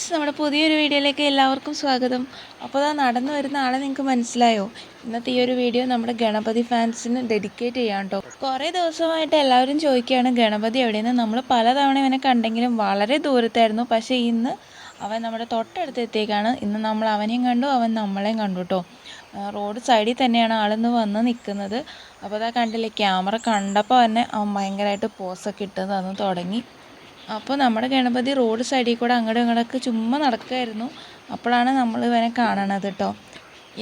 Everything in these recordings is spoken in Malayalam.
ഫ്രണ്ട്സ് നമ്മുടെ പുതിയൊരു വീഡിയോയിലേക്ക് എല്ലാവർക്കും സ്വാഗതം. അപ്പോൾ ആ നടന്നു വരുന്ന ആളെ നിങ്ങൾക്ക് മനസ്സിലായോ? ഇന്നത്തെ ഈ ഒരു വീഡിയോ നമ്മുടെ ഗണപതി ഫാൻസിന് ഡെഡിക്കേറ്റ് ചെയ്യാം കേട്ടോ കുറേ ദിവസമായിട്ട് എല്ലാവരും ചോദിക്കുകയാണ് ഗണപതി എവിടെയെന്ന്? നമ്മൾ പലതവണ ഇവനെ കണ്ടെങ്കിലും വളരെ ദൂരത്തായിരുന്നു. പക്ഷേ ഇന്ന് അവൻ നമ്മുടെ തൊട്ടടുത്ത് എത്തിയേക്കാണ് ഇന്ന് നമ്മൾ അവനെയും കണ്ടു അവൻ നമ്മളെയും കണ്ടു കേട്ടോ റോഡ് സൈഡിൽ തന്നെയാണ് ആളിന്ന് വന്ന് നിൽക്കുന്നത്. അപ്പോൾ അതാ കണ്ടില്ലേ ക്യാമറ കണ്ടപ്പോൾ തന്നെ അവൻ ഭയങ്കരമായിട്ട് പോസൊക്കെ ഇട്ട് തന്നു തുടങ്ങി. അപ്പോൾ നമ്മുടെ ഗണപതി റോഡ് സൈഡിൽ കൂടെ അങ്ങോട്ടും ഇങ്ങോട്ടൊക്കെ ചുമ്മാ നടക്കുമായിരുന്നു അപ്പോഴാണ് നമ്മൾ ഇവനെ കാണണത് കേട്ടോ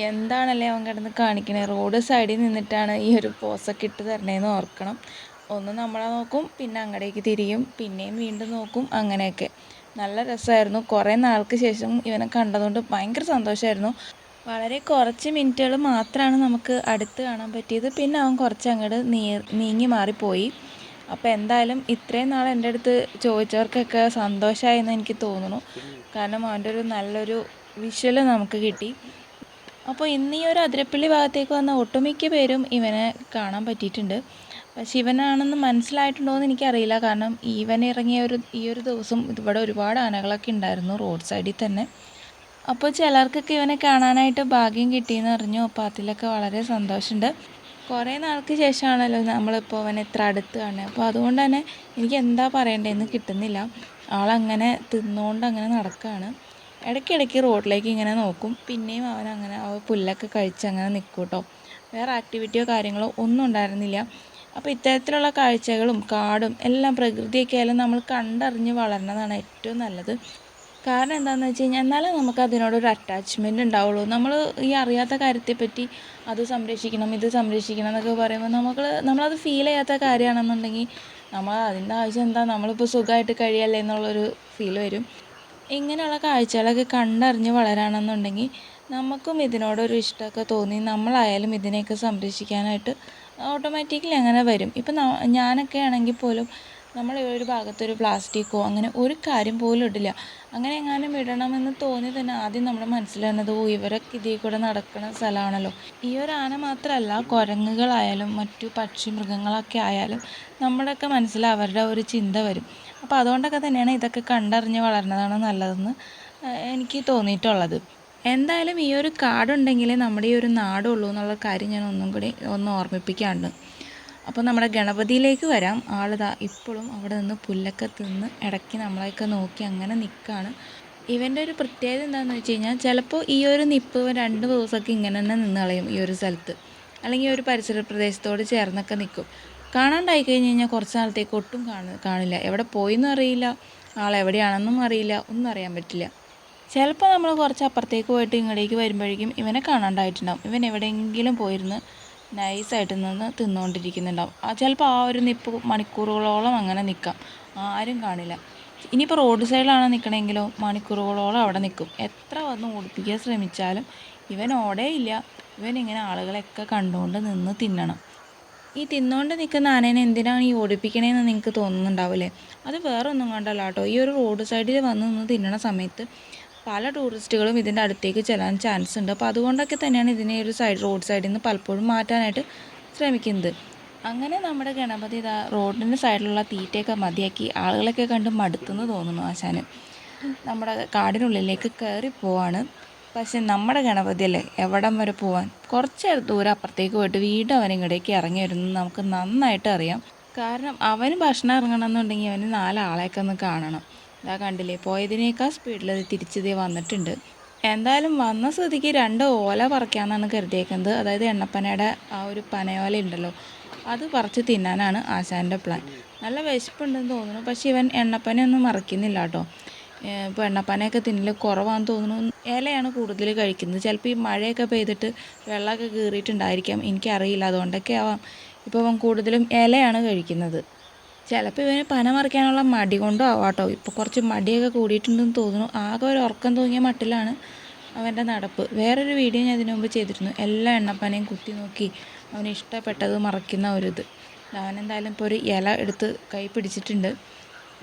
എന്താണല്ലേ അവൻ കിടന്ന് കാണിക്കണേ? റോഡ് സൈഡിൽ നിന്നിട്ടാണ് ഈ ഒരു പോസൊക്കെ ഇട്ട് തരണേന്ന് ഓർക്കണം. ഒന്ന് നമ്മളെ നോക്കും പിന്നെ അങ്ങടേക്ക് തിരിയും പിന്നെയും വീണ്ടും നോക്കും അങ്ങനെയൊക്കെ. നല്ല രസമായിരുന്നു. കുറേ നാൾക്ക് ശേഷം ഇവനെ കണ്ടതുകൊണ്ട് ഭയങ്കര സന്തോഷമായിരുന്നു. വളരെ കുറച്ച് മിനിറ്റുകൾ മാത്രമാണ് നമുക്ക് അടുത്ത് കാണാൻ പറ്റിയത്. പിന്നെ അവൻ കുറച്ച് അങ്ങോട്ട് നീ നീങ്ങി മാറിപ്പോയി. അപ്പോൾ എന്തായാലും ഇത്രയും നാൾ എന്റെ അടുത്ത് ചോദിച്ചവർക്കൊക്കെ സന്തോഷമായെന്ന് എനിക്ക് തോന്നുന്നു. കാരണം അവന്റെ ഒരു നല്ലൊരു വിഷ്വൽ നമുക്ക് കിട്ടി. അപ്പോൾ ഇന്ന് ഈ ഒരു അതിരപ്പള്ളി ഭാഗത്തേക്ക് വന്ന ഒട്ടുമിക്ക പേരും ഇവനെ കാണാൻ പറ്റിയിട്ടുണ്ട്. പക്ഷെ ഇവനാണെന്ന് മനസ്സിലായിട്ടുണ്ടോ എന്ന് എനിക്കറിയില്ല. കാരണം ഇവൻ ഇറങ്ങിയ ഒരു ഈ ഒരു ദിവസം ഇവിടെ ഒരുപാട് ആനകളൊക്കെ ഉണ്ടായിരുന്നു റോഡ് സൈഡിൽ തന്നെ. അപ്പോൾ ചിലർക്കൊക്കെ ഇവനെ കാണാനായിട്ട് ഭാഗ്യം കിട്ടിയെന്ന് അറിഞ്ഞു. അപ്പോൾ അതിലൊക്കെ വളരെ സന്തോഷമുണ്ട്. കുറേ നാൾക്ക് ശേഷമാണല്ലോ നമ്മളിപ്പോൾ അവനെ ഇത്ര അടുത്ത് കാണുന്നത് അപ്പോൾ അതുകൊണ്ട് തന്നെ എനിക്ക് എന്താ പറയേണ്ടതെന്ന് കിട്ടുന്നില്ല. ആളങ്ങനെ തിന്നുകൊണ്ട് അങ്ങനെ നടക്കുകയാണ് ഇടയ്ക്കിടയ്ക്ക് റോഡിലേക്ക് ഇങ്ങനെ നോക്കും. പിന്നെയും അവൻ അങ്ങനെ അവ പുല്ലൊക്കെ കഴിച്ച് അങ്ങനെ നിൽക്കും കേട്ടോ വേറെ ആക്ടിവിറ്റിയോ കാര്യങ്ങളോ ഒന്നും ഉണ്ടായിരുന്നില്ല. അപ്പോൾ ഇത്തരത്തിലുള്ള കാഴ്ചകളും കാടും എല്ലാം പ്രകൃതിയൊക്കെ ആയാലും നമ്മൾ കണ്ടറിഞ്ഞ് വളരണതാണ് ഏറ്റവും നല്ലത്. കാരണം എന്താണെന്ന് വെച്ച് കഴിഞ്ഞാൽ എന്നാലേ നമുക്ക് അതിനോടൊരു അറ്റാച്ച്മെന്റ് ഉണ്ടാവുള്ളൂ. നമ്മൾ ഈ അറിയാത്ത കാര്യത്തെപ്പറ്റി അത് സംരക്ഷിക്കണം ഇത് സംരക്ഷിക്കണം എന്നൊക്കെ പറയുമ്പോൾ നമുക്ക് നമ്മളത് ഫീൽ ചെയ്യാത്ത കാര്യമാണെന്നുണ്ടെങ്കിൽ നമ്മൾ അതിന്റെ ആവശ്യം എന്താ? നമ്മളിപ്പോൾ സുഖമായിട്ട് കഴിയല്ലേ എന്നുള്ളൊരു ഫീൽ വരും. ഇങ്ങനെയുള്ള കാഴ്ചകളൊക്കെ കണ്ടറിഞ്ഞ് വളരാണെന്നുണ്ടെങ്കിൽ നമുക്കും ഇതിനോടൊരു ഇഷ്ടമൊക്കെ തോന്നി. നമ്മളായാലും ഇതിനെയൊക്കെ സംരക്ഷിക്കാനായിട്ട് ഓട്ടോമാറ്റിക്കലി അങ്ങനെ വരും. ഇപ്പം ഞാനൊക്കെ ആണെങ്കിൽ പോലും നമ്മൾ ഒരു ഭാഗത്തൊരു പ്ലാസ്റ്റിക്കോ അങ്ങനെ ഒരു കാര്യം പോലും ഇടില്ല. അങ്ങനെ എങ്ങാനും ഇടണമെന്ന് തോന്നി തന്നെ ആദ്യം നമ്മുടെ മനസ്സിൽ വന്നത് ഓ ഇവരൊക്കെ ഇതിൽ കൂടെ നടക്കുന്ന സ്ഥലമാണല്ലോ ഈ ഒരു ആന മാത്രമല്ല കുരങ്ങുകളായാലും മറ്റു പക്ഷി മൃഗങ്ങളൊക്കെ ആയാലും നമ്മുടെയൊക്കെ മനസ്സിൽ അവരുടെ ഒരു ചിന്ത വരും. അപ്പോൾ അതുകൊണ്ടൊക്കെ തന്നെയാണ് ഇതൊക്കെ കണ്ടറിഞ്ഞ് വളർന്നതാണ് നല്ലതെന്ന് എനിക്ക് തോന്നിയിട്ടുള്ളത്. എന്തായാലും ഈ ഒരു കാടുണ്ടെങ്കിലേ നമ്മുടെ ഈ ഒരു നാടുള്ളൂ എന്നുള്ള കാര്യം ഞാൻ ഒന്നും കൂടി ഒന്ന് ഓർമ്മിപ്പിക്കാറുണ്ട് അപ്പോൾ നമ്മുടെ ഗണപതിയിലേക്ക് വരാം. ആളിതാ ഇപ്പോഴും അവിടെ നിന്ന് പുല്ലൊക്കെ തിന്ന് ഇടയ്ക്ക് നമ്മളെയൊക്കെ നോക്കി അങ്ങനെ നിൽക്കുകയാണ് ഇവന്റെ ഒരു പ്രത്യേകത എന്താണെന്ന് വെച്ച് കഴിഞ്ഞാൽ ചിലപ്പോൾ ഈ ഒരു നിപ്പ് രണ്ട് ദിവസമൊക്കെ ഇങ്ങനെ തന്നെ നിന്ന് കളയും ഈ ഒരു സ്ഥലത്ത്. അല്ലെങ്കിൽ ഒരു പരിസര പ്രദേശത്തോട് ചേർന്നൊക്കെ നിൽക്കും കാണാണ്ടായി കഴിഞ്ഞ് കഴിഞ്ഞാൽ കുറച്ച് നാളത്തേക്ക് ഒട്ടും കാണ കാണില്ല. എവിടെ പോയിന്നും അറിയില്ല. ആളെവിടെയാണെന്നും അറിയില്ല. ഒന്നും അറിയാൻ പറ്റില്ല. ചിലപ്പോൾ നമ്മൾ കുറച്ച് അപ്പുറത്തേക്ക് പോയിട്ട് ഇങ്ങോട്ടേക്ക് വരുമ്പോഴേക്കും ഇവനെ കാണാണ്ടായിട്ടുണ്ടാവും. ഇവൻ എവിടെയെങ്കിലും പോയിരുന്ന് നൈസായിട്ട് നിന്ന് തിന്നുകൊണ്ടിരിക്കുന്നുണ്ടാവും ചിലപ്പോൾ ആ ഒരു നിപ്പ് മണിക്കൂറുകളോളം അങ്ങനെ നിൽക്കാം ആരും കാണില്ല. ഇനിയിപ്പോൾ റോഡ് സൈഡിലാണ് നിൽക്കണമെങ്കിലോ മണിക്കൂറുകളോളം അവിടെ നിൽക്കും എത്ര വന്ന് ഓടിപ്പിക്കാൻ ശ്രമിച്ചാലും ഇവൻ ഓടേയില്ല ഇവൻ ഇങ്ങനെ ആളുകളെയൊക്കെ കണ്ടുകൊണ്ട് നിന്ന് തിന്നണം. ഈ തിന്നുകൊണ്ട് നിൽക്കുന്ന ആനേനെ എന്തിനാണ് ഈ ഓടിപ്പിക്കണേന്ന് നിങ്ങൾക്ക് തോന്നുന്നുണ്ടാവില്ലേ അത് വേറൊന്നും കണ്ടല്ല കേട്ടോ ഈ ഒരു റോഡ് സൈഡിൽ വന്ന് നിന്ന് തിന്നണ സമയത്ത് പല ടൂറിസ്റ്റുകളും ഇതിന്റെ അടുത്തേക്ക് ചെല്ലാൻ ചാൻസ് ഉണ്ട്. അപ്പോൾ അതുകൊണ്ടൊക്കെ തന്നെയാണ് ഇതിനെ ഒരു സൈഡ് റോഡ് സൈഡിൽ നിന്ന് പലപ്പോഴും മാറ്റാനായിട്ട് ശ്രമിക്കുന്നത്. അങ്ങനെ നമ്മുടെ ഗണപതി ഇതാ റോഡിന്റെ സൈഡിലുള്ള തീറ്റയൊക്കെ മതിയാക്കി ആളുകളൊക്കെ കണ്ട് മടുത്തെന്ന് തോന്നുന്നു ആശാന്. നമ്മുടെ കാടിനുള്ളിലേക്ക് കയറി പോവാണ്. പക്ഷെ നമ്മുടെ ഗണപതി അല്ലേ എവിടം വരെ പോവാൻ? കുറച്ച് ദൂരം അപ്പുറത്തേക്ക് പോയിട്ട് വീണ്ടും അവൻ ഇങ്ങോട്ടേക്ക് ഇറങ്ങി വരുന്നത് നമുക്ക് നന്നായിട്ട് അറിയാം. കാരണം അവന് ഭക്ഷണം ഇറങ്ങണമെന്നുണ്ടെങ്കിൽ അവന് നാലാളെയൊക്കെ ഒന്ന് കാണണം. ഇതാ കണ്ടില്ലേ പോയതിനേക്കാൾ സ്പീഡിൽ അത് തിരിച്ചതേ വന്നിട്ടുണ്ട്. എന്തായാലും വന്ന സ്ഥിതിക്ക് രണ്ട് ഓല പറിക്കാമെന്നാണ് കരുതിയേക്കുന്നത്. അതായത് എണ്ണപ്പനയുടെ ആ ഒരു പനയോല ഉണ്ടല്ലോ അത് പറിച്ച് തിന്നാനാണ് ആശാന്റെ പ്ലാൻ നല്ല വിശപ്പുണ്ടെന്ന് തോന്നുന്നു പക്ഷേ ഇവൻ എണ്ണപ്പനയൊന്നും മറിക്കുന്നില്ല കേട്ടോ. ഇപ്പോൾ എണ്ണപ്പനയൊക്കെ തിന്നൽ കുറവാണെന്ന് തോന്നുന്നു. ഇലയാണ് കൂടുതൽ കഴിക്കുന്നത്. ചിലപ്പോൾ ഈ മഴയൊക്കെ പെയ്തിട്ട് വെള്ളമൊക്കെ കീറിയിട്ടുണ്ടായിരിക്കാം. എനിക്കറിയില്ല അതുകൊണ്ടൊക്കെ ആവാം ഇപ്പോൾ അവൻ കൂടുതലും ഇലയാണ് കഴിക്കുന്നത്. ചിലപ്പോൾ ഇവന് പന മറിക്കാനുള്ള മടി കൊണ്ടോ ആവാട്ടോ ഇപ്പോൾ കുറച്ച് മടിയൊക്കെ കൂടിയിട്ടുണ്ടെന്ന് തോന്നുന്നു. ആകെ ഒരു ഉറക്കം തൂങ്ങിയ മട്ടിലാണ് അവന്റെ നടപ്പ്. വേറൊരു വീഡിയോ ഞാൻ ഇതിനു മുമ്പ് ചെയ്തിരുന്നു. എല്ലാ എണ്ണപ്പനയും കുത്തി നോക്കി അവന് ഇഷ്ടപ്പെട്ടത് മറക്കുന്ന ഒരു ഒരിത്. അവനെന്തായാലും ഇപ്പോൾ ഒരു ഇല എടുത്ത് കൈ പിടിച്ചിട്ടുണ്ട്.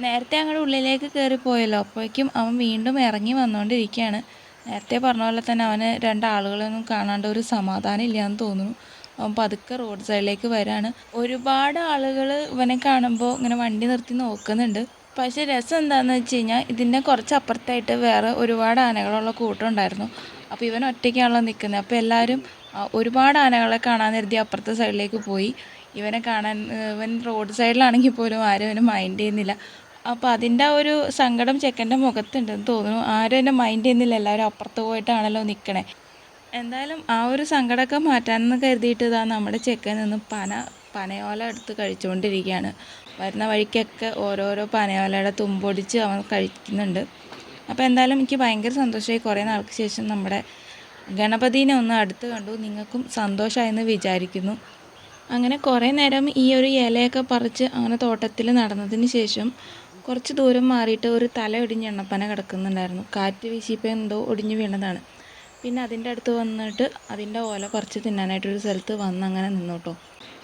നേരത്തെ അങ്ങോട്ട് ഉള്ളിലേക്ക് കയറിപ്പോയല്ലോ അപ്പോഴേക്കും അവൻ വീണ്ടും ഇറങ്ങി വന്നുകൊണ്ടിരിക്കുകയാണ് നേരത്തെ പറഞ്ഞ പോലെ തന്നെ അവന് രണ്ടാളുകളൊന്നും കാണാണ്ട് ഒരു സമാധാനം ഇല്ലയെന്ന് തോന്നുന്നു. പതുക്കെ റോഡ് സൈഡിലേക്ക് വരാണ്. ഒരുപാട് ആളുകൾ ഇവനെ കാണുമ്പോൾ ഇങ്ങനെ വണ്ടി നിർത്തി നോക്കുന്നുണ്ട്. പക്ഷെ രസം എന്താണെന്ന് വെച്ച് കഴിഞ്ഞാൽ ഇതിന്റെ കുറച്ച് അപ്പുറത്തായിട്ട് വേറെ ഒരുപാട് ആനകളുള്ള കൂട്ടം ഉണ്ടായിരുന്നു. അപ്പോൾ ഇവൻ ഒറ്റയ്ക്കാണല്ലോ നിൽക്കുന്നത് അപ്പോൾ എല്ലാവരും ഒരുപാട് ആനകളെ കാണാൻ നിർത്തി അപ്പുറത്തെ സൈഡിലേക്ക് പോയി. ഇവനെ കാണാൻ ഇവൻ റോഡ് സൈഡിലാണെങ്കിൽ പോലും ആരും ഇവനെ മൈൻഡ് ചെയ്യുന്നില്ല. അപ്പോൾ അതിന്റെ ഒരു സങ്കടം ചെക്കന്റെ മുഖത്തുണ്ടെന്ന് തോന്നുന്നു. ആരും എന്നെ മൈൻഡ് ചെയ്യുന്നില്ല. എല്ലാവരും അപ്പുറത്ത് പോയിട്ടാണല്ലോ നിൽക്കണേ എന്തായാലും ആ ഒരു സങ്കടമൊക്കെ മാറ്റാമെന്ന് കരുതിയിട്ട് ഇതാ നമ്മുടെ ചെക്കൻ നിന്ന് പന പനയോല എടുത്ത് കഴിച്ചുകൊണ്ടിരിക്കുകയാണ്. വരുന്ന വഴിക്കൊക്കെ ഓരോരോ പനയോലയുടെ തുമ്പൊടിച്ച് അവൻ കഴിക്കുന്നുണ്ട്. അപ്പോൾ എന്തായാലും എനിക്ക് ഭയങ്കര സന്തോഷമായി കുറേ നാൾക്ക് ശേഷം നമ്മുടെ ഗണപതിനെ ഒന്ന് അടുത്ത് കണ്ടു. നിങ്ങൾക്കും സന്തോഷമായെന്ന് വിചാരിക്കുന്നു. അങ്ങനെ കുറേ നേരം ഈ ഒരു ഇലയൊക്കെ പറിച്ച് അങ്ങനെ തോട്ടത്തിൽ നടന്നതിന് ശേഷം കുറച്ച് ദൂരം മാറിയിട്ട് ഒരു തല ഒടിഞ്ഞ് എണ്ണപ്പന കിടക്കുന്നുണ്ടായിരുന്നു. കാറ്റ് വീശിയപ്പോൾ എന്തോ ഒടിഞ്ഞു വീണതാണ്. പിന്നെ അതിന്റെ അടുത്ത് വന്നിട്ട് അതിന്റെ ഓല കുറച്ച് തിന്നാനായിട്ടൊരു സ്ഥലത്ത് വന്ന് അങ്ങനെ നിന്നു കേട്ടോ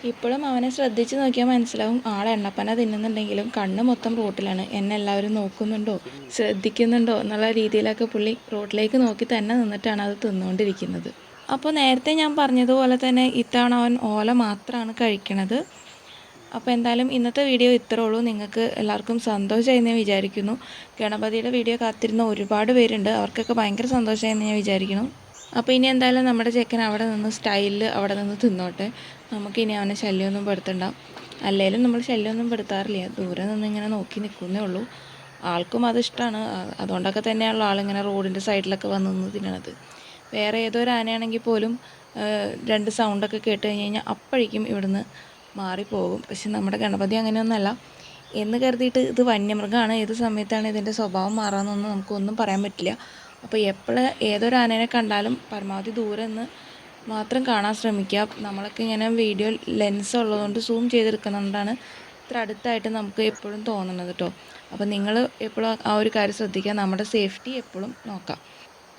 ഇപ്പോഴും അവനെ ശ്രദ്ധിച്ച് നോക്കിയാൽ മനസ്സിലാവും ആൾ എണ്ണപ്പന തിന്നുന്നുണ്ടെങ്കിലും കണ്ണ് മൊത്തം റോട്ടിലാണ്. എന്നെ എല്ലാവരും നോക്കുന്നുണ്ടോ? ശ്രദ്ധിക്കുന്നുണ്ടോ? എന്നുള്ള രീതിയിലൊക്കെ പുള്ളി റോട്ടിലേക്ക് നോക്കി തന്നെ നിന്നിട്ടാണ് അത് തിന്നുകൊണ്ടിരിക്കുന്നത് അപ്പോൾ നേരത്തെ ഞാൻ പറഞ്ഞതുപോലെ തന്നെ ഇത്തവണ അവൻ ഓല മാത്രമാണ് കഴിക്കണത്. അപ്പോൾ എന്തായാലും ഇന്നത്തെ വീഡിയോ ഇത്രേ ഉള്ളൂ. നിങ്ങൾക്ക് എല്ലാവർക്കും സന്തോഷമായി ഞാൻ വിചാരിക്കുന്നു. ഗണപതിയുടെ വീഡിയോ കാത്തിരുന്ന ഒരുപാട് പേരുണ്ട്. അവർക്കൊക്കെ ഭയങ്കര സന്തോഷമായിരുന്നു ഞാൻ വിചാരിക്കുന്നു. അപ്പോൾ ഇനി എന്തായാലും നമ്മുടെ ചെക്കൻ അവിടെ നിന്ന് സ്റ്റൈലിൽ അവിടെ നിന്ന് തിന്നോട്ടെ. നമുക്കിനി അവനെ ശല്യമൊന്നും പെടുത്തണ്ട. അല്ലെങ്കിലും നമ്മൾ ശല്യമൊന്നും പെടുത്താറില്ല. ദൂരെ നിന്ന് ഇങ്ങനെ നോക്കി നിൽക്കുന്നേ ഉള്ളൂ. ആൾക്കും അത് ഇഷ്ടമാണ് അതുകൊണ്ടൊക്കെ തന്നെയാണല്ലോ ആളിങ്ങനെ റോഡിന്റെ സൈഡിലൊക്കെ വന്ന് നിന്ന് തിന്നണത്. വേറെ ഏതൊരു ആനയാണെങ്കിൽ പോലും രണ്ട് സൗണ്ടൊക്കെ കേട്ട് കഴിഞ്ഞ് കഴിഞ്ഞാൽ അപ്പോഴേക്കും ഇവിടുന്ന് മാറിപ്പോകും. പക്ഷെ നമ്മുടെ ഗണപതി അങ്ങനെയൊന്നുമല്ല. എന്ന് കരുതിയിട്ട് ഇത് വന്യമൃഗമാണ്. ഏത് സമയത്താണ് ഇതിന്റെ സ്വഭാവം മാറാമെന്നൊന്നും നമുക്കൊന്നും പറയാൻ പറ്റില്ല. അപ്പോൾ എപ്പോഴും ഏതൊരു ആനേനെ കണ്ടാലും പരമാവധി ദൂരെ നിന്ന് മാത്രം കാണാൻ ശ്രമിക്കുക. നമ്മളൊക്കെ ഇങ്ങനെ വീഡിയോ ലെൻസ് ഉള്ളതുകൊണ്ട് സൂം ചെയ്തെടുക്കുന്നതുകൊണ്ടാണ് ഇത്ര അടുത്തായിട്ട് നമുക്ക് എപ്പോഴും തോന്നുന്നത് കേട്ടോ. അപ്പോൾ നിങ്ങൾ എപ്പോഴും ആ ഒരു കാര്യം ശ്രദ്ധിക്കുക. നമ്മുടെ സേഫ്റ്റി എപ്പോഴും നോക്കാം.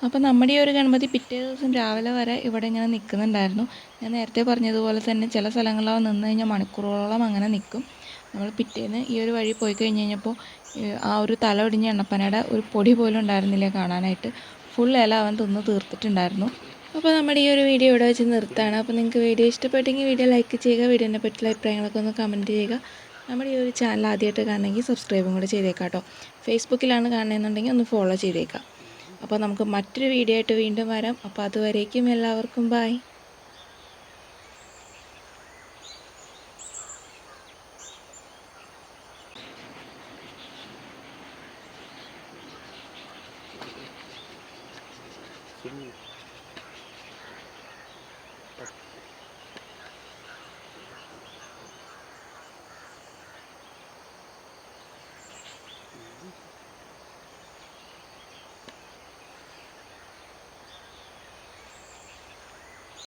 അപ്പോൾ നമ്മുടെ ഈ ഒരു ഗണപതി പിറ്റേ ദിവസം രാവിലെ വരെ ഇവിടെ ഇങ്ങനെ നിൽക്കുന്നുണ്ടായിരുന്നു ഞാൻ നേരത്തെ പറഞ്ഞതുപോലെ തന്നെ ചില സ്ഥലങ്ങളിൽ നിന്ന് കഴിഞ്ഞാൽ മണിക്കൂറുകളോളം അങ്ങനെ നിൽക്കും നമ്മൾ പിറ്റേന്ന് ഈ ഒരു വഴി പോയി കഴിഞ്ഞ് കഴിഞ്ഞപ്പോൾ ആ ഒരു തല ഒടിഞ്ഞ എണ്ണപ്പനയുടെ ഒരു പൊടി പോലും ഉണ്ടായിരുന്നില്ല കാണാനായിട്ട്. ഫുൾ ഇല അവൻ തിന്ന് തീർത്തിട്ടുണ്ടായിരുന്നു. അപ്പോൾ നമ്മുടെ ഈ ഒരു വീഡിയോ ഇവിടെ വെച്ച് നിർത്താണ് അപ്പോൾ നിങ്ങൾക്ക് വീഡിയോ ഇഷ്ടപ്പെട്ടെങ്കിൽ വീഡിയോ ലൈക്ക് ചെയ്യുക വീഡിയോനെ പറ്റിയുള്ള അഭിപ്രായങ്ങളൊക്കെ ഒന്ന് കമന്റ് ചെയ്യുക. നമ്മുടെ ഈ ഒരു ചാനൽ ആദ്യമായിട്ട് കാണണമെങ്കിൽ സബ്സ്ക്രൈബും കൂടെ ചെയ്തേക്കാം കേട്ടോ ഫേസ്ബുക്കിലാണ് കാണുന്നതെന്നുണ്ടെങ്കിൽ ഒന്ന് ഫോളോ ചെയ്തേക്കാം. അപ്പോൾ നമുക്ക് മറ്റൊരു വീഡിയോ ആയിട്ട് വീണ്ടും വരാം അപ്പോൾ അതുവരേക്കും എല്ലാവർക്കും ബായ്